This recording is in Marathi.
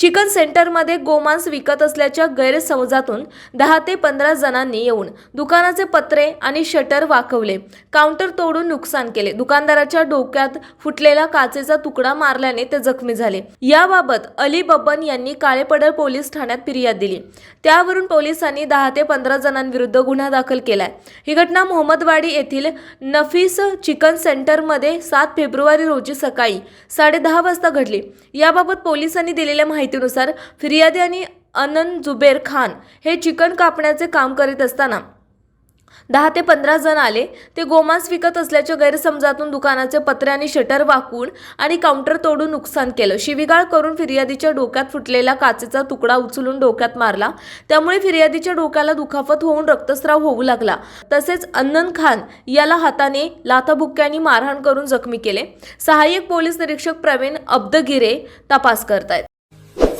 चिकन सेंटरमध्ये गोमांस विकत असल्याच्या गैरसमजातून दहा ते पंधरा जणांनी येऊन दुकानाचे पत्रे आणि शटर वाकवले. काउंटर तोडून नुकसान केले. दुकानदाराच्या डोक्यात फुटलेला काचेचा तुकडा मारल्याने ते जखमी झाले. याबाबत अली बब्बन यांनी काळेपडळ पोलीस ठाण्यात फिर्याद दिली. त्यावरून पोलिसांनी दहा ते पंधरा जणांविरुद्ध गुन्हा दाखल केलाय. ही घटना मोहम्मदवाडी येथील नफीस चिकन सेंटरमध्ये सात फेब्रुवारी रोजी सकाळी साडेदहा वाजता घडली. याबाबत पोलिसांनी दिलेल्या माहिती माहितीनुसार फिर्यादी आणि अनन जुबेर खान हे चिकन कापण्याचे काम करीत असताना दहा ते पंधरा जण आले. ते गोमांस विकत असल्याच्या गैरसमजातून दुकानाचे पत्रे आणि शटर वाकून आणि काउंटर तोडून नुकसान केलं. शिवीगाळ करून फिर्यादीच्या डोक्यात फुटलेला काचेचा तुकडा उचलून डोक्यात मारला. त्यामुळे फिर्यादीच्या डोक्याला दुखापत होऊन रक्तस्राव होऊ लागला. तसेच अन्नन खान याला हाताने लाथाबुक्क्यांनी मारहाण करून जखमी केले. सहाय्यक पोलीस निरीक्षक प्रवीण अब्दगिरे तपास करतायत.